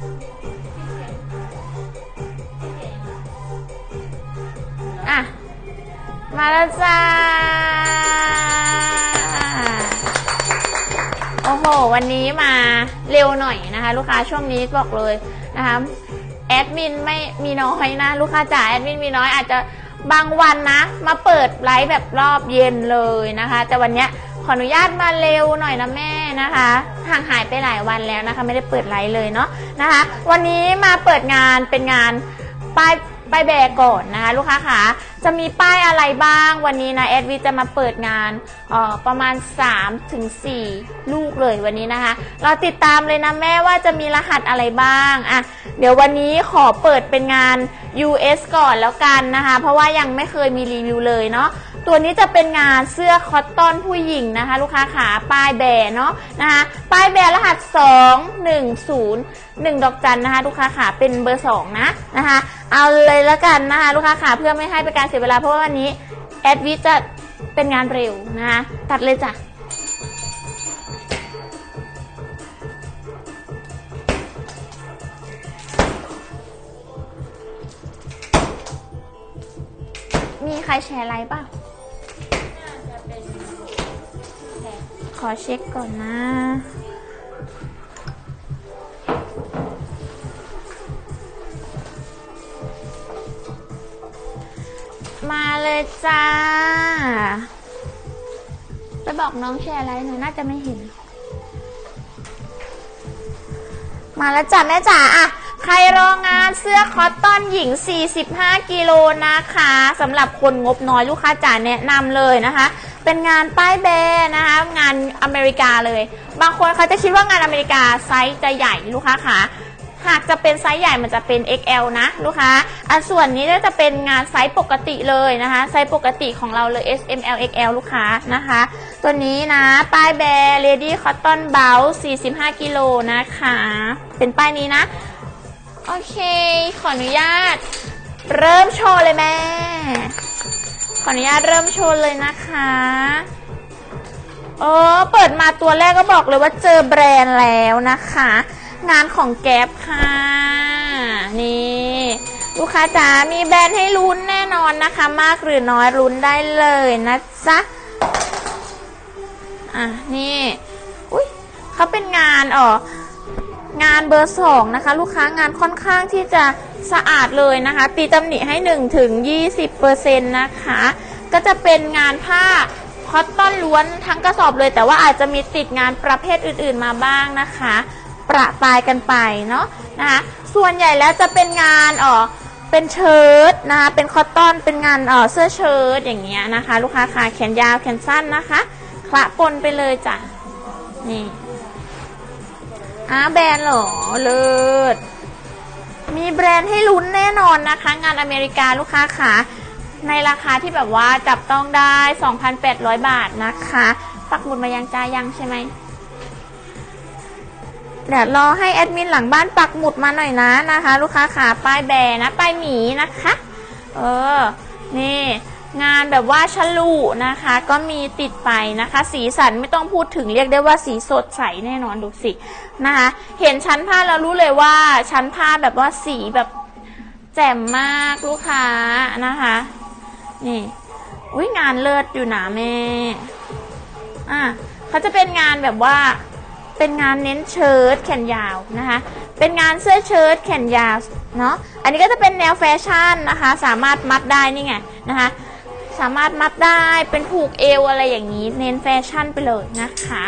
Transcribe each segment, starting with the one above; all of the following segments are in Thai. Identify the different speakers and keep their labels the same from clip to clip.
Speaker 1: อะ มาแล้วจ้า โอ้โห วันนี้มาเร็วหน่อยนะคะ ลูกค้าช่วงนี้บอกเลยนะคะแอดมินไม่มีน้อยนะ ลูกค้าจ๋าแอดมินมีน้อยอาจจะบางวันนะ มาเปิดไลฟ์แบบรอบเย็นเลยนะคะ แต่วันเนี้ย ขออนุญาตมาเร็วหน่อยนะแม่นะคะ ห่างหายไปหลายวันแล้วนะคะ ไม่ได้เปิดไลฟ์เลยเนาะนะคะ วันนี้มาเปิดงานเป็นงานป้ายป้ายแบกก่อนนะคะลูกค้าขาจะมีป้ายอะไรบ้างวันนี้นะแอดวิจะมาเปิดงานออประมาณ3ถึง4ลูกเลยวันนี้นะคะ เราติดตามเลยนะแม่ว่าจะมีรหัสอะไรบ้างอะเดี๋ยววันนี้ขอเปิดเป็นงาน US ก่อนแล้วกันนะคะ เพราะว่ายังไม่เคยมีรีวิวเลยเนาะ ตัวนี้จะเป็นงานเสื้อคอตตอนผู้หญิงนะคะ ลูกค้าขาป้ายแบเนาะนะคะป้ายแบร์รหัส 2 1 0 1 ดอกจันนะคะ ลูกค้าขาเป็นเบอร์ 2 นะนะคะ เอาเลยล้วกันนะคะ ลูกค้าขาเพื่อไม่ให้เป็นการเสียเวลาเพราะว่าวันนี้แอดวิจะเป็นงานเร็วนะคะตัดเลยจ้ะมีใครแชร์ไลน์ป่ะ ขอเช็คก่อนนะ มาเลยจ้า ไปบอกน้องแชร์ไลน์หน่อยน่าจะไม่เห็น มาแล้วจ้ะแม่จ๋าอะใครรองงานเสื้อคอตตอนหญิง 45 กิโลนะคะสำหรับคนงบน้อยลูกค้าจ๋าแนะนำเลยนะคะ เป็นงานป้ายแบรนด์นะคะงานอเมริกาเลย บางคนเขาจะคิดว่างานอเมริกาไซส์จะใหญ่ลูกค้าค่ะหากจะเป็นไซส์ใหญ่มันจะเป็น XL นะลูกค้า อันส่วนนี้ก็จะเป็นงานไซส์ปกติเลยนะคะ ไซส์ปกติของเราเลย S M L X L ลูกค้านะคะ ตัวนี้นะป้ายแบร์ Lady Cotton b o u 45 กิโลนะคะ เป็นป้ายนี้นะ โอเค ขออนุญาต เริ่มโชว์เลยแม่ ขออนุญาตเริ่มโชว์เลยนะคะเออเปิดมาตัวแรกก็บอกเลยว่าเจอแบรนด์แล้วนะคะ งานของแก๊ปค่ะ นี่ ลูกค้าจ๋ามีแบรนด์ให้ลุ้นแน่นอนนะคะ มากหรือน้อยลุ้นได้เลยนะจ๊ะ อะ นี่ อุ้ยเขาเป็นงานอ๋อ งานเบอร์สองนะคะ ลูกค้างานค่อนข้างที่จะสะอาดเลยนะคะ ตีตำหนิให้1ถึง20%นะคะ ก็จะเป็นงานผ้าคอตตอนล้วนทั้งกระสอบเลย แต่ว่าอาจจะมีติดงานประเภทอื่นๆมาบ้างนะคะ ประปายกันไปเนาะนะคะส่วนใหญ่แล้วจะเป็นงานอ๋อเป็นเชิ้ตนะคะเป็นคอตตอนเป็นงานเออเสื้อเชิ้ตอย่างเงี้ยนะคะ ลูกค้าค่ะแขนยาวแขนสั้นนะคะคละปนไปเลยจ้ะนี่ อาแบรนด์เหรอ เลิศ มีแบรนด์ให้ลุ้นแน่นอนนะคะ งานอเมริกาลูกค้าค่ะในราคาที่แบบว่าจับต้องได้ 2,800 บาทนะคะ ปักหมุดมายังจ้ายังใช่ไหมเดี๋ยวรอให้แอดมินหลังบ้านปักหมุดมาหน่อยนะนะคะ ลูกค้าขาป้ายแบรนด์นะป้ายหมีนะคะ เออ นี่ งานแบบว่าฉลูนะคะ ก็มีติดไปนะคะ สีสันไม่ต้องพูดถึงเรียกได้ว่าสีสดใสแน่นอนดูสินะคะ เห็นชั้นผ้าแล้วรู้เลยว่าชั้นผ้าแบบว่าสีแบบแจ่มมากลูกค้านะคะ นี่อุ้ยงานเลิศอยู่นะแม่อะเขาจะเป็นงานแบบว่าเป็นงานเน้นเชิ้ตแขนยาวนะคะ เป็นงานเสื้อเชิ้ตแขนยาวเนาะ อันนี้ก็จะเป็นแนวแฟชั่นนะคะ สามารถมัดได้นี่ไงนะคะ สามารถมัดได้เป็นผูกเอวอะไรอย่างนี้ เน้นแฟชั่นไปเลยนะคะ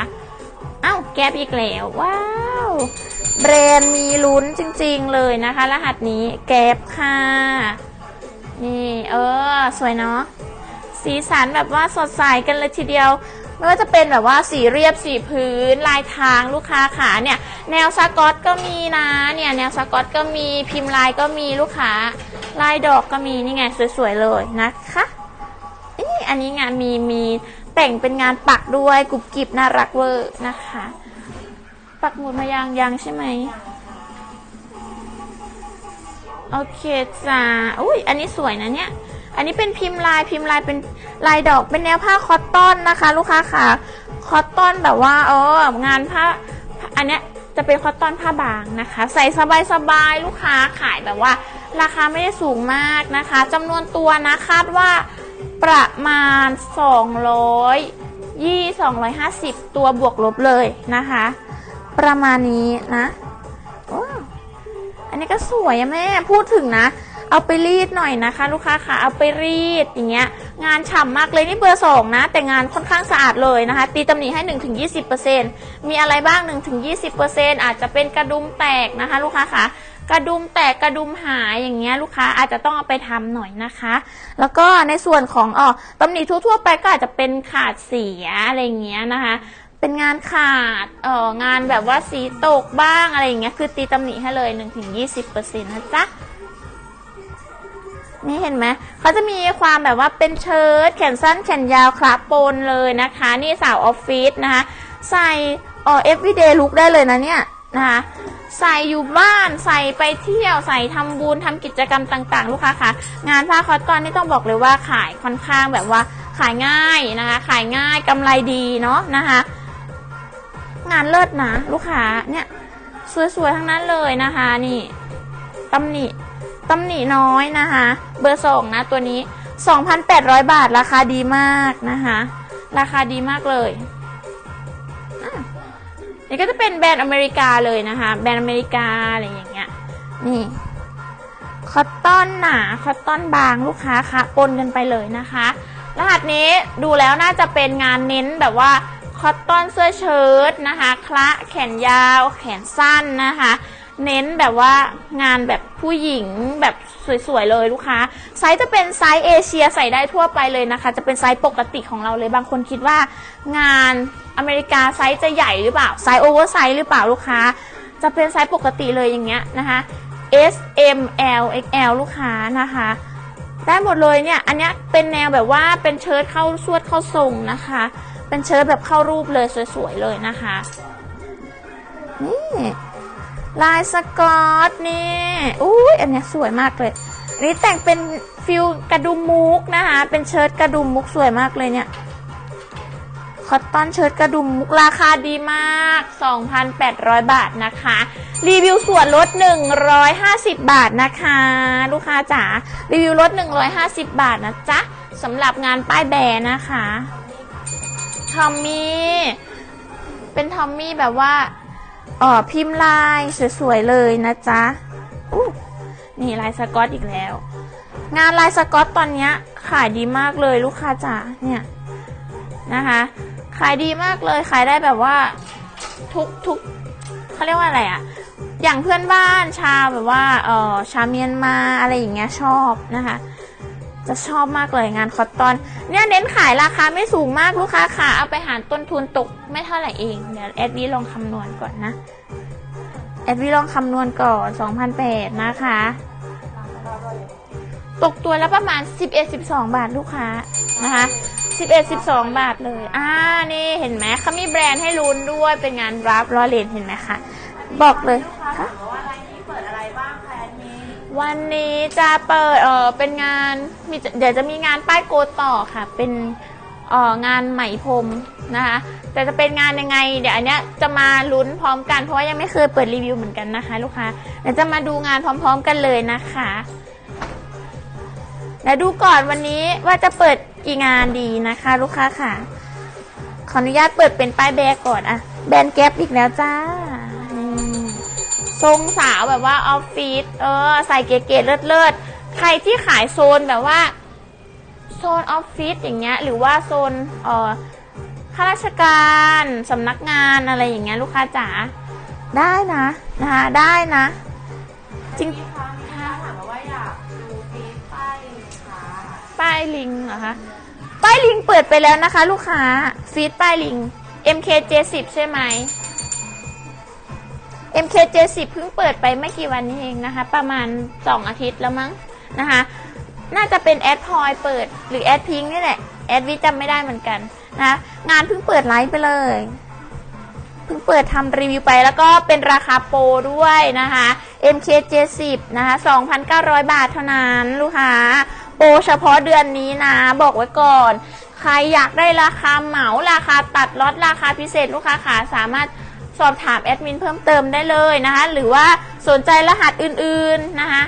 Speaker 1: เอ้าแก๊ปอีกแล้ว ว้าวแบรนด์มีลุ้นจริงๆเลยนะคะ รหัสนี้แก๊ปค่ะ นี่เออ สวยเนาะสีสันแบบว่าสดใสกันเลยทีเดียว ไม่ว่าจะเป็นแบบว่าสีเรียบสีพื้น ลายทางลูกค้าขาเนี่ย แนวสกอตก็มีนะเนี่ยแนวสกอตก็มีพิมพ์ลายก็มีลูกค้า ลายดอกก็มีนี่ไงสวยๆเลยนะคะ อันนี้งานมีมีแต่งเป็นงานปักด้วยกรุบกริบน่ารักเวอร์นะคะ ปักหมุดมายังยังใช่ไหมโอเคจ้าอุ้ยอันนี้สวยนะเนี่ย อันนี้เป็นพิมพ์ลายพิมพ์ลายเป็นลายดอกเป็นแนวผ้าคอตตอนนะคะ ลูกค้าค่ะ คอตตอนแบบว่าเอองานผ้า อันเนี้ยจะเป็นคอตตอนผ้าบางนะคะ ใส่สบายๆลูกค้าขายแบบว่า ราคาไม่ได้สูงมากนะคะจำนวนตัวนะคาดว่า ประมาณ 200ยี่250 ตัวบวกลบเลยนะคะ ประมาณนี้นะอ้อันนี้ก็สวยอะแม่พูดถึงนะ เอาไปรีดหน่อยนะคะ ลูกค้าค่ะเอาไปรีดอย่างเงี้ย งานฉ่ำมากเลยนี่เบอร์สองนะ แต่งานค่อนข้างสะอาดเลยนะคะ ตีตำหนิให้ 1-20%มีอะไรบ้าง 1-20%อาจจะเป็นกระดุมแตกนะคะ ลูกค้าค่ะ กระดุมแตกกระดุมหายอย่างเงี้ยลูกค้าอาจจะต้องเอาไปทำหน่อยนะคะ แล้วก็ในส่วนของอ๋อตำหนิทั่วๆไปก็อาจจะเป็นขาดเสียอะไรเงี้ยนะคะเป็นงานขาด เอ่อ งานแบบว่าสีตกบ้างอะไรอย่างเงี้ย คือตีตำหนิให้เลย 1-20%นะจ๊ะ นี่เห็นไหม เขาจะมีความแบบว่าเป็นเชิ้ตแขนสั้นแขนยาวคลาปนเลยนะคะ นี่สาวออฟฟิศนะคะ ใส่เอ่อ everyday look ได้เลยนะเนี่ยนะคะ ใส่อยู่บ้านใส่ไปเที่ยวใส่ทำบุญทำกิจกรรมต่างๆ ลูกค้าคะงานผ้าคอตตอนนี่ต้องบอกเลยว่าขายค่อนข้างแบบว่าขายง่ายนะคะ ขายง่ายกำไรดีเนาะนะคะงานเลิศนะลูกค้าเนี่ยสวยๆทั้งนั้นเลยนะคะนี่ตำหนิตำหนิน้อยนะคะ เบอร์สองนะตัวนี้ 2,800 บาทราคาดีมากนะคะ ราคาดีมากเลย นี่ก็จะเป็นแบรนด์อเมริกาเลยนะคะ แบรนด์อเมริกาอะไรอย่างเงี้ย นี่คอตตอนหนาคอตตอนบางลูกค้าคะปนกันไปเลยนะคะ รหัสนี้ดูแล้วน่าจะเป็นงานเน้นแบบว่าคอตตอนเสื้อเชิ้ตนะคะ คละแขนยาว แขนสั้นนะคะ เน้นแบบว่างานแบบผู้หญิงแบบสวยๆเลยลูกค้า ไซส์จะเป็นไซส์เอเชียใส่ได้ทั่วไปเลยนะคะ จะเป็นไซส์ปกติของเราเลยบางคนคิดว่างาน อเมริกาไซส์จะใหญ่หรือเปล่าไซส์โอเวอร์ไซส์หรือเปล่าลูกค้า จะเป็นไซส์ปกติเลยอย่างเงี้ยนะคะ S M L X L ลูกค้านะคะ ได้หมดเลยเนี่ยอันนี้เป็นแนวแบบว่าเป็นเชิ้ตเข้าสวดเข้าทรงนะคะ เป็นเชิ้ตแบบเข้ารูปเลยสวยๆเลยนะคะนี่ลายสกอตนี่อุ้ยอันนี้สวยมากเลยนนี้แต่งเป็นฟิลกระดุมมุกนะคะ เป็นเชิ้ตกระดุมมุกสวยมากเลยเนี่ย อตตอนเชิ้ตกระดุมมุกราคาดีมาก 2,800 บาทนะคะ รีวิวส่วนลด 150 บาทนะคะ ลูกค้าจ๋ารีวิวลด 150 บาทนะจ๊ะสำหรับงานป้ายแบรนด์นะคะทอมมี่เป็นทอมมี่แบบว่าเออพิมพ์ลายสวยๆเลยนะจ๊ะนี่ลายสกอตอีกแล้ว งานลายสกอตตอนนี้ขายดีมากเลยลูกค้าจ๋าเนี่ยนะคะ ขายดีมากเลยขายได้แบบว่าทุกทุกเขาเรียกว่าอะไรอะอย่างเพื่อนบ้านชาวแบบว่าเออชาวเมียนมาอะไรอย่างเงี้ยชอบนะคะ จะชอบมากเลยงานคอตตอน เนี่ยเน้นขายราคาไม่สูงมากลูกค้าค่ะเอาไปหารต้นทุนตกไม่เท่าไหร่เองเดี๋ยวแอดวีลองคำนวณก่อนนะแอดวีลองคำนวณก่อน2,008นะคะ ตกตัวละประมาณ 11-12 บาทลูกค้านะคะ11-12 บาทเลย อ่า นี่เห็นไหมเขามีแบรนด์ให้ลุ้นด้วย เป็นงานรับรอเลนเห็นไหมคะ บอกเลยค่ะ
Speaker 2: ว่าอะไรนี้เปิดอะไรบ้างคะแอดมิน
Speaker 1: วันนี้จะเปิด เออเป็นงานมีเดี๋ยวจะมีงานป้ายโกต่อค่ะ เป็น เอองานไหมพรมนะคะ แต่จะเป็นงานยังไง เดี๋ยวอันเนี้ยจะมาลุ้นพร้อมกัน เพราะว่ายังไม่เคยเปิดรีวิวเหมือนกันนะคะ ลูกค้า เดี๋ยวจะมาดูงานพร้อม ๆ กันเลยนะคะ เดี๋ยวดูก่อนวันนี้ว่าจะเปิดกี่งานดีนะคะ ลูกค้าค่ะ ขออนุญาตเปิดเป็นป้ายแบรก่อนอะแบรนด์แก๊ปอีกแล้วจ้าทรงสาวแบบว่าออฟฟิศเออ ใส่เก๋ๆเลิศๆใครที่ขายโซนแบบว่า โซนออฟฟิศอย่างเงี้ย หรือว่าโซนเอ่อข้าราชการสำนักงานอะไรอย่างเงี้ยลูกค้าจ๋าได้นะนะคะได้นะ จริง
Speaker 2: ป้าย
Speaker 1: ลิงเหรอคะป้ายลิงเปิดไปแล้วนะคะ ลูกค้าฟีดป้ายลิง MKJ10 ใช่ไหม MKJ10 เพิ่งเปิดไปไม่กี่วันนี้เองนะคะ ประมาณ 2 อาทิตย์แล้วมั้งนะคะ น่าจะเป็นแอดพอยเปิดหรือแอดพิงนี่แหละแอดวิจำไม่ได้เหมือนกันนะงานเพิ่งเปิดไลฟ์ไปเลยเพิ่งเปิดทำรีวิวไปแล้วก็เป็นราคาโปรด้วยนะคะ MK70 นะคะ 2,900 บาทเท่านั้นลูกค้า โปรเฉพาะเดือนนี้นะ บอกไว้ก่อน ใครอยากได้ราคาเหมาราคาตัดลดราคาพิเศษลูกค้าขาสามารถสอบถามแอดมินเพิ่มเติมได้เลยนะคะ หรือว่าสนใจรหัสอื่นๆนะคะ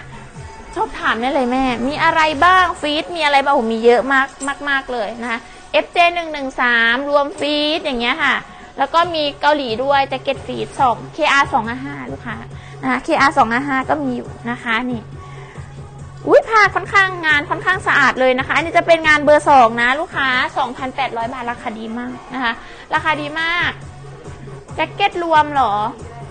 Speaker 1: ชอบถามได้เลยแม่ มีอะไรบ้างฟีดมีอะไรบ้างโอ้มีเยอะมากมากมากเลยนะคะ FJ 1 1 3รวมฟีดอย่างเงี้ยค่ะ แล้วก็มีเกาหลีด้วยแจ็คเก็ตฟีด2 KR 2 5 5ลูกค้านะคะ KR 2 5 5ก็มีอยู่นะคะนี่ อุ้ยผ้าค่อนข้างงานค่อนข้างสะอาดเลยนะคะ อันนี้จะเป็นงานเบอร์สองนะ ลูกค้า 2,800 บาทราคาดีมากนะคะ ราคาดีมาก แจ็คเก็ตรวมหรอ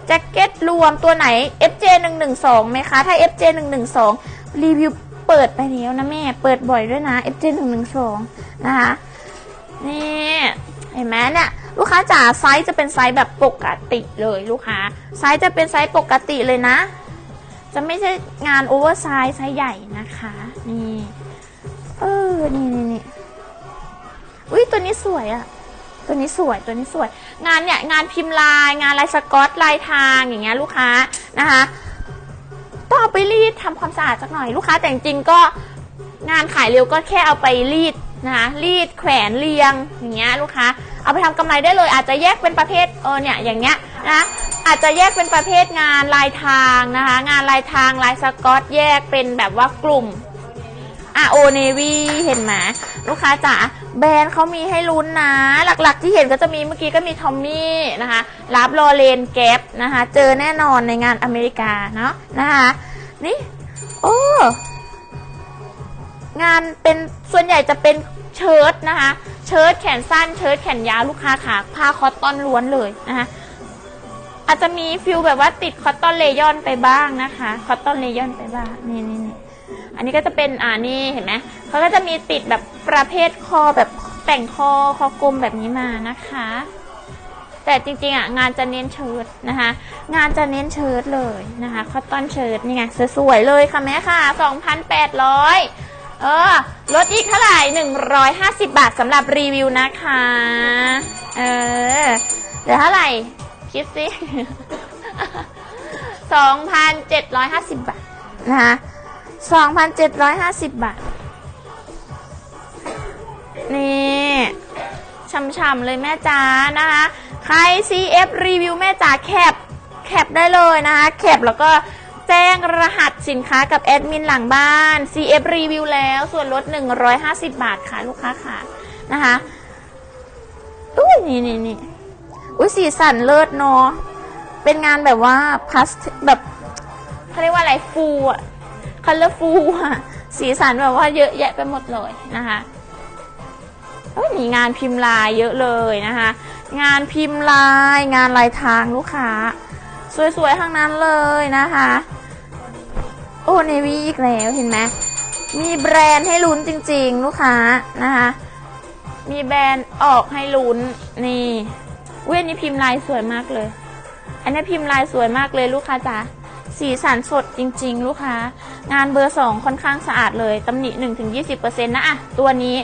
Speaker 1: แจ็คเก็ตรวมตัวไหน FJ 1 1 2ไหมคะ ถ้า FJ 1 1 2รีวิวเปิดไปแล้วนะแม่ เปิดบ่อยด้วยนะ FJ 1 1 2นะคะ นี่เห็นไหมเนี่ยลูกค้าจ๋าไซส์จะเป็นไซส์แบบปกติเลยลูกค้า ไซส์จะเป็นไซส์ปกติเลยนะ จะไม่ใช่งานโอเวอร์ไซส์ไซส์ใหญ่นะคะ นี่เออนี่นี่นี่อุ้ยตัวนี้สวยอะตัวนี้สวยตัวนี้สวย งานเนี่ยงานพิมพ์ลาย งานลายสกอตลายทางอย่างเงี้ยลูกค้านะคะต้องเอาไปรีดทำความสะอาดสักหน่อยลูกค้าแต่จริงๆก็งานขายเร็วก็แค่เอาไปรีดนะคะรีดแขวนเรียงอย่างเงี้ยลูกค้าเอาไปทำกำไรได้เลยอาจจะแยกเป็นประเภทเออเนี่ยอย่างเงี้ยนะ อาจจะแยกเป็นประเภทงานลายทางนะคะ งานลายทางลายสกอตแยกเป็นแบบว่ากลุ่มอะโอเนวีเห็นไหมลูกค้าจ๋าแบรนด์เขามีให้ลุ้นนะ หลักๆที่เห็นก็จะมีเมื่อกี้ก็มีทอมมี่นะคะรับลอเลนแก๊ปนะคะ เจอแน่นอนในงานอเมริกาเนาะนะคะนี่โอ้งานเป็นส่วนใหญ่จะเป็นเชิ้ตนะคะ เชิ้ตแขนสั้นเชิ้ตแขนยาวลูกค้าขาผ้าคอตตอนล้วนเลยนะคะ อาจจะมีฟิลแบบว่าติดคอตตอนเลยอนไปบ้างนะคะ คอตตอนเลยอนไปบ้างนี่นี่นี่อันนี้ก็จะเป็นอ่านี่เห็นไหมเขาก็จะมีติดแบบประเภทคอแบบแต่งคอคอกลมแบบนี้มานะคะ แต่จริงๆอะงานจะเน้นเชิ้ตนะคะ งานจะเน้นเชิ้ตเลยนะคะ คอตตอนเชิ้ตนี่ไงสวยๆเลยค่ะแม่ค่ะ2,800เออลดอีกเท่าไหร่150บาทสำหรับรีวิวนะคะ เออเหลือเท่าไหร่ คิดสิ2,750บาทนะคะ2,750บาท นี่ช่ำๆเลยแม่จ๋านะคะ ใคร CF รีวิวแม่จ๋าแคปแคปได้เลยนะคะแคปแล้วก็แจ้งรหัสสินค้ากับแอดมินหลังบ้าน CF รีวิวแล้วส่วนลด 150 บาทค่ะ ลูกค้าค่ะ นะคะอุ้ยนี่นี่นี่ อุ้ยสีสันเลิศเนาะเป็นงานแบบว่าพลาสติกแบบเขาเรียกว่าอะไรฟูอะคัลเลอร์ฟูอะสีสันแบบว่าเยอะแยะไปหมดเลยนะคะเอ้ยมีงานพิมพ์ลายเยอะเลยนะคะ งานพิมพ์ลายงานลายทางลูกค้า สวยๆทั้งนั้นเลยนะคะ โอ้เนวีอีกแล้วเห็นไหมมีแบรนด์ให้ลุ้นจริง ๆ ลูกค้านะคะ มีแบรนด์ออกให้ลุ้นนี่ เว้ยอันนี้พิมพ์ลายสวยมากเลย อันนี้พิมพ์ลายสวยมากเลยลูกค้าจ๋าสีสันสดจริง ๆ ลูกค้า งานเบอร์2ค่อนข้างสะอาดเลยตำหนิ1-20%นะอะตัวนี้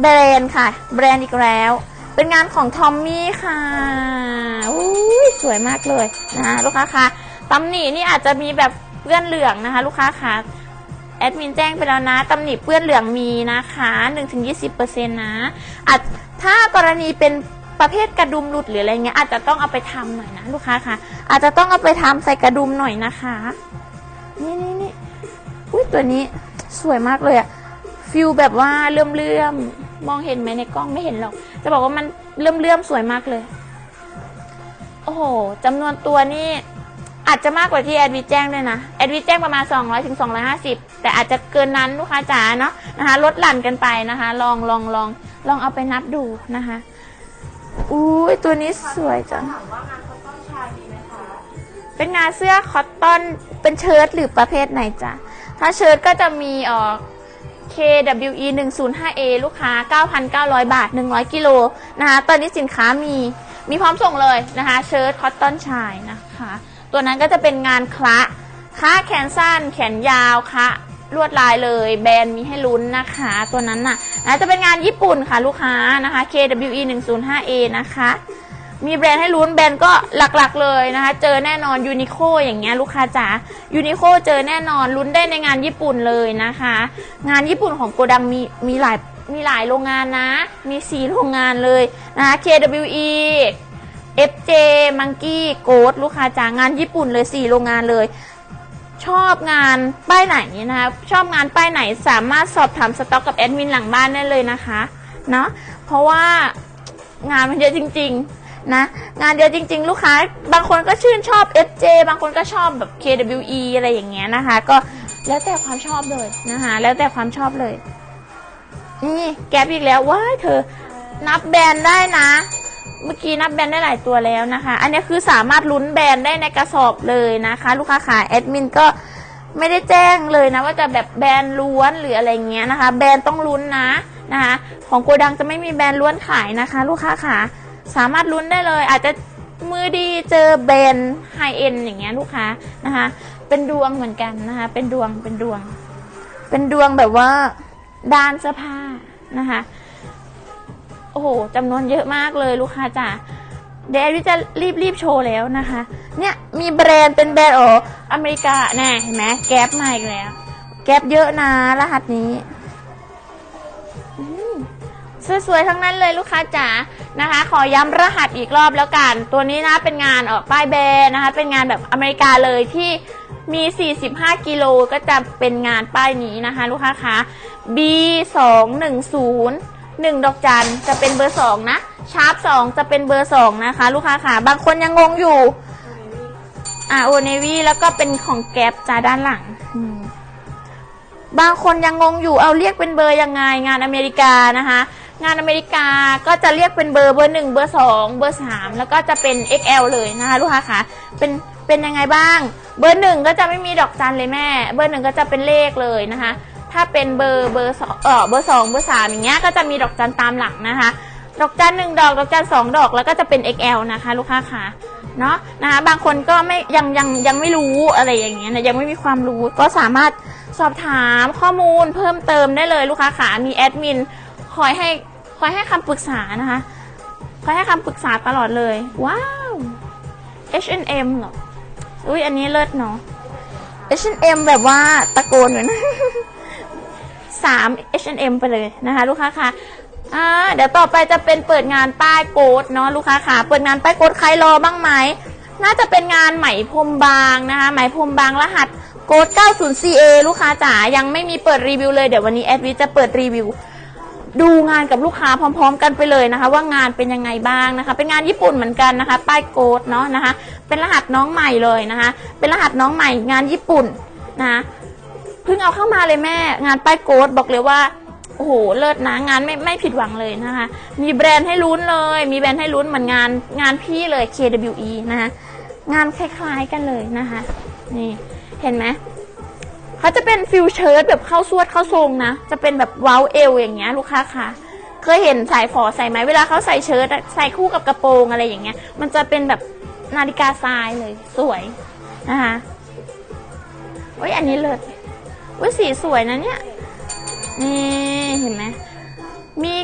Speaker 1: แบรนด์ค่ะ แบรนด์อีกแล้ว เป็นงานของทอมมี่ค่ะอุ้ยสวยมากเลยนะคะลูกค้าคะตำหนินี่อาจจะมีแบบเปื้อนเหลืองนะคะ ลูกค้าคะแอดมินแจ้งไปแล้วนะตำหนิเปื้อนเหลืองมีนะคะ 1-20%นะอาจถ้ากรณีเป็น ประเภทกระดุมหลุดหรืออะไรเงี้ยอาจจะต้องเอาไปทำหน่อยนะลูกค้าค่ะ อาจจะต้องเอาไปทำใส่กระดุมหน่อยนะคะ นี่นี่นี่อุ้ยตัวนี้สวยมากเลยอะฟิลแบบว่าเลื่อมเลื่อมมองเห็นไหมในกล้องไม่เห็นหรอก จะบอกว่ามันเลื่อมเลื่อมสวยมากเลย โอ้โหจำนวนตัวนี่อาจจะมากกว่าที่แอดวีแจ้งเลยนะ แอดวีแจ้งประมาณ 200ถึง250 แต่อาจจะเกินนั้นลูกค้าจ๋าเนาะนะคะลดหลั่นกันไปนะคะ ลองลองลองลองเอาไปนับดูนะคะ อุ้ยตัวนี้สวยจัง
Speaker 2: เป็
Speaker 1: นงานเสื้อคอตตอน เป็นเชิ้ตหรือประเภทไหนจ๊ะ ถ้าเชิ้ตก็จะมีเอ่อ KWE 105A ลูกค้า 9,900 บาท 100 กิโลนะคะ ตอนนี้สินค้ามี มีพร้อมส่งเลยนะคะ เชิ้ตคอตตอนชายนะคะ ตัวนั้นก็จะเป็นงานคละคะแขนสั้น แขนยาวคะ ลวดลายเลย แบรนด์มีให้ลุ้นนะคะ ตัวนั้นน่ะนะจะเป็นงานญี่ปุ่นค่ะลูกค้านะคะ KWE 105A นะคะ มีแบรนด์ให้ลุ้นแบรนด์ก็หลักๆเลยนะคะ เจอแน่นอนยูนิโคอย่างเงี้ยลูกค้าจ๋ายูนิโคเจอแน่นอนลุ้นได้ในงานญี่ปุ่นเลยนะคะ งานญี่ปุ่นของโกดังมีมีหลายมีหลายโรงงานนะ มีสี่โรงงานเลยนะคะ KWE FJ Monkey Goat ลูกค้าจ๋างานญี่ปุ่นเลยสี่โรงงานเลย ชอบงานป้ายไหนนะคะชอบงานป้ายไหนสามารถสอบถามสต็อกกับแอดมินหลังบ้านได้เลยนะคะเนาะเพราะว่างานมันเยอะจริงๆนะงานเยอะจริง ๆ ลูกค้า บางคนก็ชื่นชอบ FJ บางคนก็ชอบแบบ KWE อะไรอย่างเงี้ยนะคะ ก็แล้วแต่ความชอบเลยนะคะแล้วแต่ความชอบเลยนี่แก๊ปอีกแล้วว้าเธอนับแบรนด์ได้นะ เมื่อกี้นับแบรนด์ได้หลายตัวแล้วนะคะ อันนี้คือสามารถลุ้นแบรนด์ได้ในกระสอบเลยนะคะ ลูกค้าขาแอดมินก็ไม่ได้แจ้งเลยนะว่าจะแบบแบรนด์ล้วนหรืออะไรเงี้ยนะคะ แบรนด์ต้องลุ้นนะนะคะ ของโกดังจะไม่มีแบรนด์ล้วนขายนะคะ ลูกค้าขาสามารถลุ้นได้เลย อาจจะมือดีเจอแบรนด์ไฮเอ็นอย่างเงี้ยลูกค้านะคะ เป็นดวงเหมือนกันนะคะ เป็นดวงเป็นดวง เป็นดวงแบบว่าด้านเสื้อผ้านะคะ โอ้โหจำนวนเยอะมากเลยลูกค้าจ๋าเดี๋ยววิจะรีบรีบโชว์แล้วนะคะ เนี่ยมีแบรนด์เป็นแบรนด์โออเมริกาแน่เห็นไหมแก๊ปมาอีกแล้วแก๊ปเยอะนะรหัสนี้สวยๆทั้งนั้นเลยลูกค้าจ๋านะคะ ขอย้ำรหัสอีกรอบแล้วกัน ตัวนี้นะเป็นงานออกป้ายแบรนด์นะคะ เป็นงานแบบอเมริกาเลยที่มี 45 กิโลก็จะเป็นงานป้ายนี้นะคะ ลูกค้าคะ B 2 1 0 1 ดอกจันจะเป็นเบอร์ 2 นะชาร์ป2จะเป็นเบอร์ 2 นะคะ ลูกค้าค่ะบางคนยังงงอยู่อ่าโอเนวีแล้วก็เป็นของแก๊ปจ้าด้านหลัง บางคนยังงงอยู่เอาเรียกเป็นเบอร์ยังไงงานอเมริกานะคะ งานอเมริกาก็จะเรียกเป็นเบอร์เบอร์หนึ่งเบอร์สองเบอร์สามแล้วก็จะเป็น XL เลยนะคะ ลูกค้าค่ะเป็นเป็นยังไงบ้าง เบอร์หนึ่งก็จะไม่มีดอกจันเลยแม่ เบอร์หนึ่งก็จะเป็นเลขเลยนะคะ ถ้าเป็นเบอร์เบอร์สองเออเบอร์สองเบอร์สามอย่างเงี้ยก็จะมีดอกจันตามหลังนะคะ ดอกจันหนึ่งดอกดอกจันสองดอกแล้วก็จะเป็น XL นะคะ ลูกค้าค่ะเนาะนะคะบางคนก็ไม่ยังยังยังไม่รู้อะไรอย่างเงี้ยนะยังไม่มีความรู้ก็สามารถสอบถามข้อมูลเพิ่มเติมได้เลยลูกค้าขามีแอดมินคอยให้คอยให้คำปรึกษานะคะคอยให้คำปรึกษาตลอดเลย ว้าว H&M เหรออุ้ยอันนี้เลิศเนาะ H&M แบบว่าตะโกนเหมือน สาม H&M ไปเลยนะคะ ลูกค้าค่ะอ่าเดี๋ยวต่อไปจะเป็นเปิดงานป้ายโกดเนาะลูกค้าค่ะ เปิดงานป้ายโกดใครรอบ้างไหม น่าจะเป็นงานไหมพรมบางนะคะไหมพรมบางรหัสโกด 90CA ลูกค้าจ๋ายังไม่มีเปิดรีวิวเลยเดี๋ยววันนี้แอดวิจะเปิดรีวิว ดูงานกับลูกค้าพร้อม ๆ กันไปเลยนะคะ ว่างานเป็นยังไงบ้างนะคะ เป็นงานญี่ปุ่นเหมือนกันนะคะ ป้ายโกดเนาะนะคะ เป็นรหัสน้องใหม่เลยนะคะ เป็นรหัสน้องใหม่งานญี่ปุ่นนะคะ เพิ่งเอาเข้ามาเลยแม่ งานป้ายโกดบอกเลยว่าโอ้โหเลิศนะงานไม่ไม่ผิดหวังเลยนะคะ มีแบรนด์ให้ลุ้นเลย มีแบรนด์ให้ลุ้นเหมือนงานงานพี่เลย KWE นะคะงานคล้ายๆกันเลยนะคะ นี่เห็นไหมเขาจะเป็นฟิลเชิ้ตแบบเข้าสวดเข้าทรงนะ จะเป็นแบบเว้าเอวอย่างเงี้ยลูกค้าค่ะ เคยเห็นสายฝอใส่ไหมเวลาเขาใส่เชิ้ตใส่คู่กับกระโปรงอะไรอย่างเงี้ย มันจะเป็นแบบนาฬิกาทรายเลยสวยนะคะโอ้ยอันนี้เลิศ อ้ยสีสวยนะเนี่ย นี่เห็นไหม มี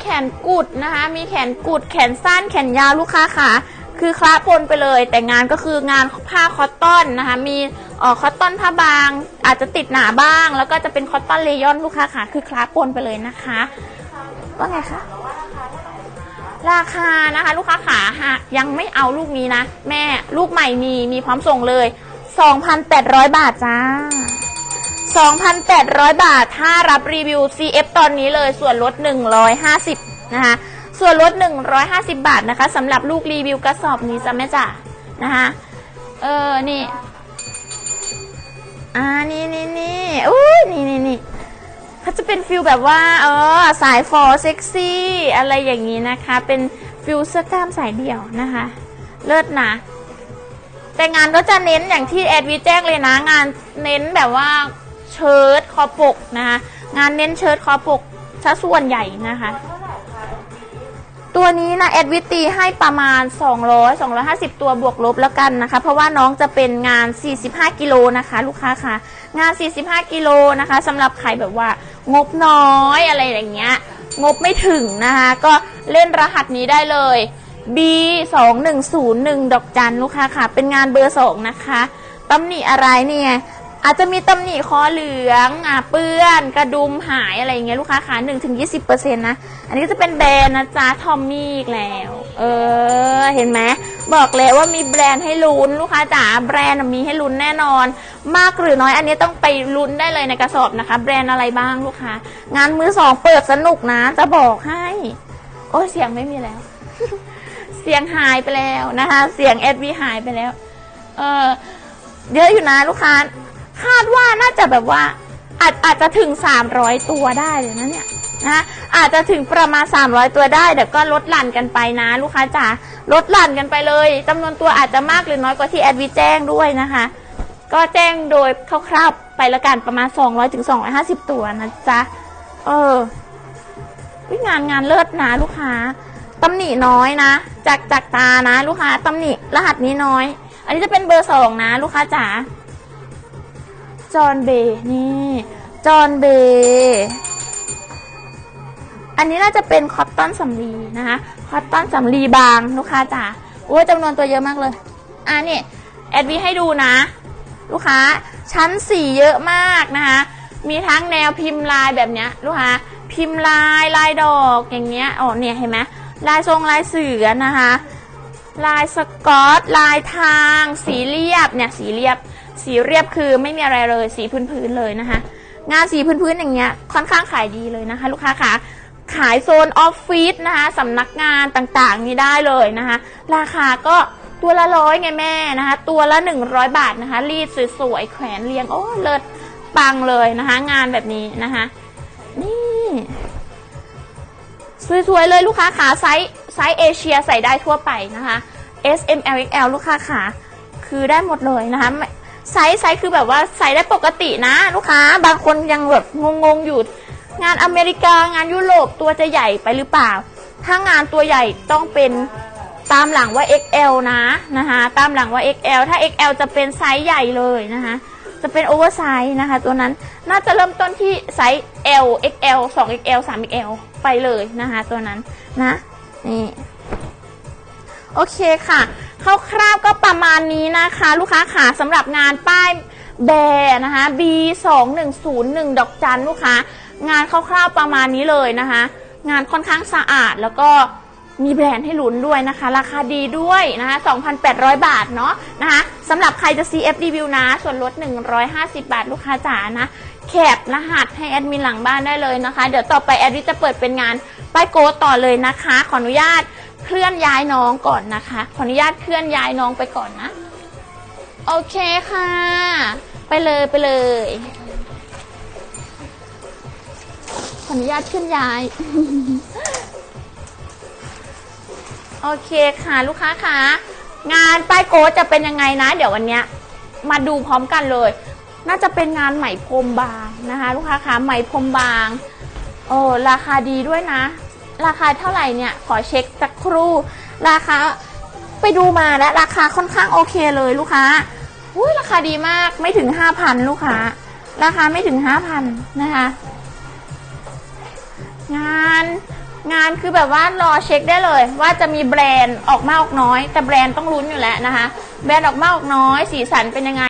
Speaker 1: แขนกุดนะคะ มีแขนกุด แขนสั้น แขนยาวลูกค้าค่ะ คือคลาปนไปเลย แต่งานก็คืองานผ้าคอตตอนนะคะ มีออคอตตอนผ้าบาง อาจจะติดหนาบ้าง แล้วก็จะเป็นคอตตอนเลยอนลูกค้าค่ะ คือคลาปนไปเลยนะคะว่าไงคะราคานะคะ ลูกค้าขาหากยังไม่เอาลูกนี้นะ แม่ลูกใหม่มีมีพร้อมส่งเลย 2,800 บาทจ้า 2,800 บาท ถ้ารับรีวิว CF ตอนนี้เลยส่วนลด 150 นะคะ ส่วนลด 150 บาทนะคะสำหรับลูกรีวิวกระสอบนี้จ้ะแม่จ๋านะคะ เออ นี่ อ่า นี่นี่นี่อุ้นี่นี่นี่เขาจะเป็นฟิลแบบว่า เออ สายฟอร์เซ็กซี่ อะไรอย่างนี้นะคะ เป็นฟิลเสื้อกล้ามสายเดี่ยวนะคะ เลิศนะแต่งานก็จะเน้นอย่างที่แอดวีแจ้งเลยนะ งานเน้นแบบว่า เชิ้ตคอปกนะคะงานเน้นเชิ้ตคอปกซะส่วนใหญ่นะคะ ตัวนี้นะแอดวิตีให้ประมาณ 200 250 ตัวบวกลบแล้วกันนะคะ เพราะว่าน้องจะเป็นงาน 45 กิโลนะคะ ลูกค้าค่ะงาน 45 กิโลนะคะสำหรับใครแบบว่างบน้อยอะไรอย่างเงี้ยงบไม่ถึงนะคะก็เล่นรหัสนี้ได้เลย B 2 1 0 1ดอกจันลูกค้าค่ะ เป็นงานเบอร์2นะคะตำหนิอะไรเนี่ย อาจจะมีตำหนิคอเหลืองอะเปื้อน กระดุมหายอะไรอย่างเงี้ยลูกค้าขา1ถึง20%นต์นะ อันนี้ก็จะเป็นแบรนด์นะจ๊ะทอมมี่อีกแล้ว เออ เห็นไหมบอกแล้วว่ามีแบรนด์ให้ลุ้นลูกค้าจ๋าแบรนด์มีให้ลุ้นแน่นอน มากหรือน้อยอันนี้ต้องไปลุ้นได้เลยในกระสอบนะคะ แบรนด์อะไรบ้างลูกค้า งานมือสองเปิดสนุกนะ จะบอกให้ โอ้เสียงไม่มีแล้ว เสียงหายไปแล้วนะคะ เสียงเอดวีหายไปแล้ว เออเยอะอยู่นะลูกค้า คาดว่าน่าจะแบบว่าอาจอาจจะถึง 300 ตัวได้เลยนะเนี่ยนะอาจจะถึงประมาณ 300 ตัวได้เดี๋ยวก็ลดหลั่นกันไปนะลูกค้าจ๋าลดหลั่นกันไปเลยจำนวนตัวอาจจะมากหรือน้อยกว่าที่แอดวีแจ้งด้วยนะคะ ก็แจ้งโดยคร่าวๆไปละกันประมาณ 200ถึง250 ตัวนะจ๊ะเออวิงานงานเลิศนะลูกค้าตำหนิน้อยนะ จากจากตานะ ลูกค้าตำหนิรหัสนี้น้อย อันนี้จะเป็นเบอร์สองนะ ลูกค้าจ๋า จอห์นเบย์นี่ จอห์นเบย์อันนี้น่าจะเป็นคอตตอนสำลีนะคะ คอตตอนสำลีบางลูกค้าจ๋าโอ้ยจำนวนตัวเยอะมากเลย อ่านี่แอดวีให้ดูนะ ลูกค้าชั้นสีเยอะมากนะคะ มีทั้งแนวพิมพ์ลายแบบเนี้ยลูกค้าพิมพ์ลายลายดอกอย่างเงี้ยอ๋อเนี่ยเห็นไหมลายทรงลายเสือนะคะ ลายสกอต ลายทาง สีเรียบเนี่ยสีเรียบ สีเรียบคือไม่มีอะไรเลยสีพื้นๆเลยนะคะ งานสีพื้นๆอย่างเงี้ยค่อนข้างขายดีเลยนะคะ ลูกค้าคะขายโซนออฟฟิศนะคะสำนักงานต่างๆ นี่ได้เลยนะคะ ราคาก็ตัวละร้อยไงแม่นะคะ ตัวละ 100 บาทนะคะ รีดสวยๆแขวนเรียง โอ้เลิศปังเลยนะคะ งานแบบนี้นะคะ นี่ สวยๆเลยลูกค้าขาไซส์ไซส์เอเชียใส่ได้ทั่วไปนะคะ S M L X L ลูกค้าขาคือได้หมดเลยนะคะ ไซส์ไซส์คือแบบว่าใส่ได้ปกตินะ ลูกค้า บางคนยังแบบงงๆอยู่ งานอเมริกางานยุโรปตัวจะใหญ่ไปหรือเปล่า ถ้างานตัวใหญ่ต้องเป็นตามหลังว่า XL นะนะคะตามหลังว่า XL ถ้า XL จะเป็นไซส์ใหญ่เลยนะคะจะเป็นโอเวอร์ไซส์นะคะ ตัวนั้นน่าจะเริ่มต้นที่ไซส์ L XL 2 XL 3 XL ไปเลยนะคะ ตัวนั้นนะนี่ โอเคค่ะคร่าวๆก็ประมาณนี้นะคะ ลูกค้าขาสำหรับงานป้ายแบร์นะคะ B 2 1 0 1ดอกจันลูกค้างานคร่าวๆประมาณนี้เลยนะคะ งานค่อนข้างสะอาดแล้วก็มีแบรนด์ให้ลุ้นด้วยนะคะ ราคาดีด้วยนะคะ2,800 บาทเนาะนะคะสำหรับใครจะ CF review นะ ส่วนลด 150 บาทลูกค้าจ๋านะแคปรหัสให้แอดมินหลังบ้านได้เลยนะคะ เดี๋ยวต่อไปแอดมินจะเปิดเป็นงานป้ายโกต่อเลยนะคะ ขออนุญาต เคลื่อนย้ายน้องก่อนนะคะ ขออนุญาตเคลื่อนย้ายน้องไปก่อนนะ โอเคค่ะ ไปเลยไปเลย ขออนุญาตเคลื่อนย้าย โอเคค่ะลูกค้าคะงานป้ายโกดจะเป็นยังไงนะ เดี๋ยววันเนี้ย มาดูพร้อมกันเลย น่าจะเป็นงานไหมพรมบางนะคะ ลูกค้าคะไหมพรมบางโอ้ราคาดีด้วยนะ ราคาเท่าไหร่เนี่ยขอเช็คสักครู่ ราคาไปดูมาแล้วราคาค่อนข้างโอเคเลยลูกค้าอุ้ยราคาดีมากไม่ถึง5,000ลูกค้า ราคาไม่ถึง5,000นะคะ งานงานคือแบบว่ารอเช็คได้เลย ว่าจะมีแบรนด์ออกมากออกน้อย แต่แบรนด์ต้องลุ้นอยู่แล้วนะคะ แบรนด์ออกมากออกน้อย สีสันเป็นยังไง